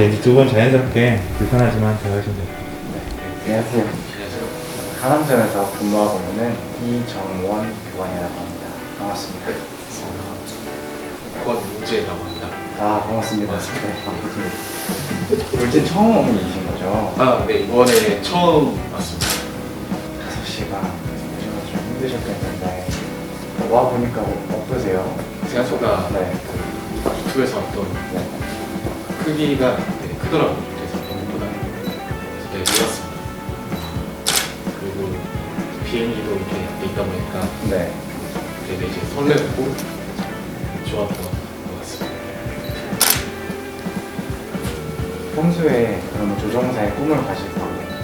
네, 두분 자연스럽게 불편하지만 대화하시면 돼요. 안녕하세요. 하남점에서 근무하고 있는 이정원 교관이라고 합니다. 반갑습니다. 문제라고 합니다. 아, 반갑습니다. 네, 반갑습니다. 울진 처음 오는 일이신 거죠? 아, 네, 이번에 처음 왔습니다. 5시간 오셔서 좀 힘드셨겠는데 와 보니까 어떠세요? 생각보다 네. 유튜브에서 왔던 네. 크기가 네, 크더라고요. 그래서 생각보다 네, 놀랐습니다. 그리고 비행기도 이렇게 앞에 있다 보니까 네. 되게 이제 설레고 좋았던 것 같습니다. 평소에 그러면 조종사의 꿈을 가지고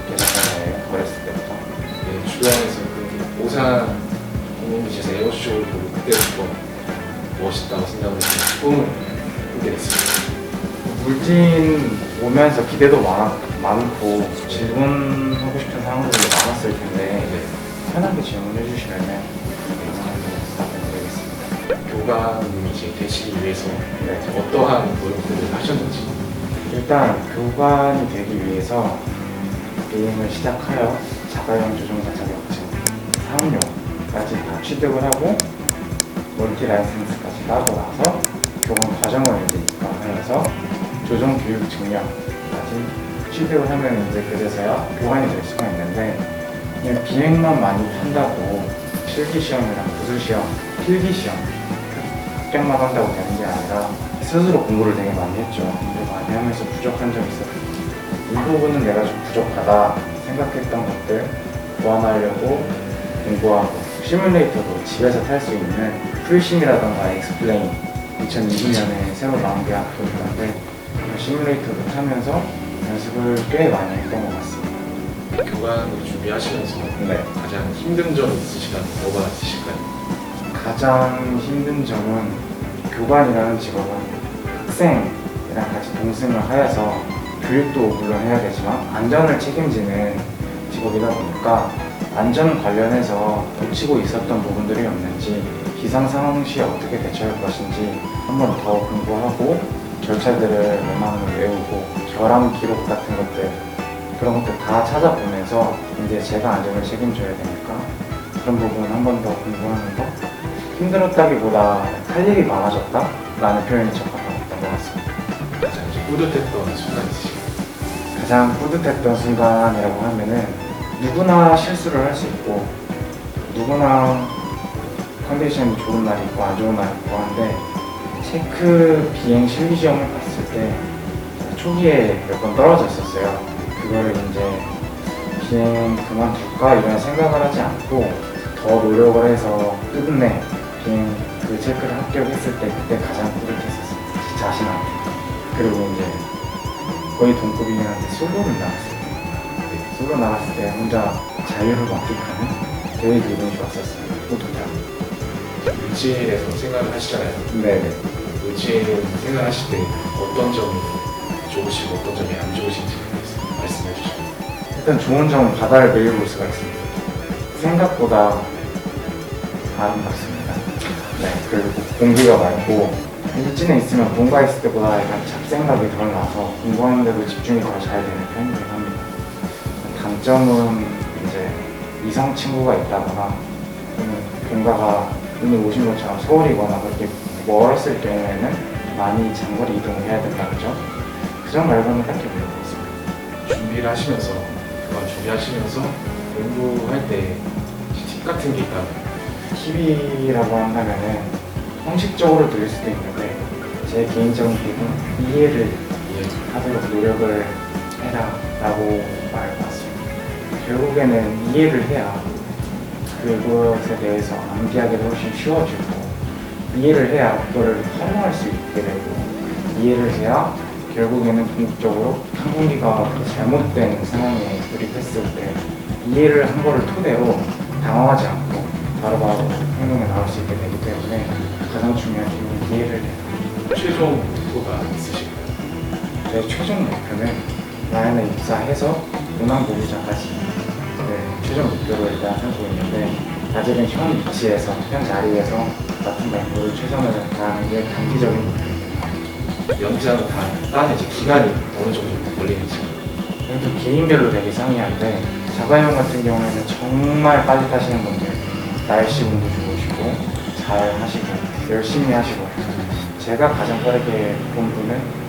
계셨던 거예요? 어렸을 때부터? 네, 주변에서 그 오산 공공기지에서 에어쇼를 보고 그때부터 멋있다고 생각을 해서 꿈을 꾸게 됐습니다. 울진 오면서 기대도 많, 많고 질문하고 싶은 사항들도 많았을 텐데 네. 편하게 질문해 주시면 답변드리겠습니다. 교관님이 되시기 위해서 네. 어떠한 노력들을 하셨는지 일단 교관이 되기 위해서 비행을 시작하여 자가용 조종사 자격증 3료까지 다 취득을 하고 멀티 라이센스까지 따고 나서 교관 과정을 이제 입학하여서 조종 교육 증명까지 취득을 하면 이제 그래서야 교관이 될 수가 있는데 그냥 비행만 많이 한다고 실기 시험이랑 부술 시험, 필기 시험 합격만 한다고 되는 게 아니라 스스로 공부를 되게 많이 했죠. 공부 많이 하면서 부족한 점이 있었고 이 부분은 내가 좀 부족하다 생각했던 것들 보완하려고 공부하고 시뮬레이터도 집에서 탈 수 있는 풀심이라던가 엑스플레인 2020년에 새로 나온 게 학교인데 그 시뮬레이터도 타면서 연습을 꽤 많이 했던 것 같습니다. 교관을 준비하시면서 네. 가장 힘든 점이 있으시다면 뭐가 있으실까요? 가장 힘든 점은 교관이라는 직업은 학생이랑 같이 동승을 하여서 교육도 물론 해야 되지만 안전을 책임지는 직업이다 보니까 안전 관련해서 놓치고 있었던 부분들이 없는지 기상 상황 시에 어떻게 대처할 것인지 한번 더 공부하고 절차들을 웬만하면 외우고 결함 기록 같은 것들 그런 것들 다 찾아보면서 이제 제가 안전을 책임져야 되니까 그런 부분 한번 더 공부하는 거 힘들었다기보다 할 일이 많아졌다? 라는 표현이 적합했던 것 같습니다. 가장 뿌듯했던 순간 있으실까요? 가장 뿌듯했던 순간이라고 하면은 누구나 실수를 할 수 있고 누구나 컨디션이 좋은 날이 있고 안 좋은 날이 있고 한데 체크 비행 실기 시험을 봤을 때 초기에 몇 번 떨어졌었어요. 그거를 이제 비행 그만둘까 이런 생각을 하지 않고 더 노력을 해서 끝내 비행 그 체크를 합격했을 때 그때 가장 뿌듯했었어요. 자신한테. 그리고 이제 거의 동급이긴 한데 솔로를 나갔을 때 네, 솔로 나갔을 때 혼자 자유를 만끽하는 되게 기분이 좋았었어요. 뿌듯하고. 을지에서 생각을 하시잖아요. 네 네. 을지에 생각하실 때 어떤 점이 좋으시고 어떤 점이 안 좋으신지 말씀해 주시죠. 일단 좋은 점은 바다를 매일 볼 수가 있습니다. 생각보다 아름답습니다. 네, 그리고 공기가 맑고 일진에 있으면 뭔가 있을 때보다 약간 잡생각이 덜 나서 공부하는데도 집중이 더 잘 되는 편이긴 합니다. 단점은 이제 이성 친구가 있다거나 본가가 이미 오신 것처럼 서울이거나 그렇게 멀었을 경우에는 많이 장거리 이동을 해야 된다 그죠? 그점 말고는 딱히 없는 것 같습니다. 준비를 하시면서 그걸 준비하시면서 공부할 때 팁 같은 게 있다면 TV라고 한다면은 형식적으로 들릴 수도 있는데 제 개인적인 팁은 이해를 예, 하도록 노력을 해라 라고 말해봤습니다. 결국에는 이해를 해야 그것에 대해서 암기하기도 훨씬 쉬워지고 이해를 해야 그거를 활용할 수 있게 되고 이해를 해야 결국에는 궁극적으로 항공기가 잘못된 상황에 돌입했을 때 이해를 한 거를 토대로 당황하지 않고 바로바로 행동에 나올 수 있게 되기 때문에 가장 중요한 점은 이해를 해야 최종 목표가 있으실까요? 제 최종 목표는 라인에 입사해서 운항보기자까지 네, 최종 목표로 일단 하고 있는데 아직은 현 위치에서 현 자리에서 맡은 맹구를 최선을 다하는 게 단기적인 목표입니다. 연장은 다 이제 기간이 어느 정도 걸리는지 그래도 개인별로 되게 상이한데 자가용 같은 경우에는 정말 타시는 분들 날씨 운도 좋으시고 잘 하시고 열심히 하시고 제가 가장 빠르게 본 분은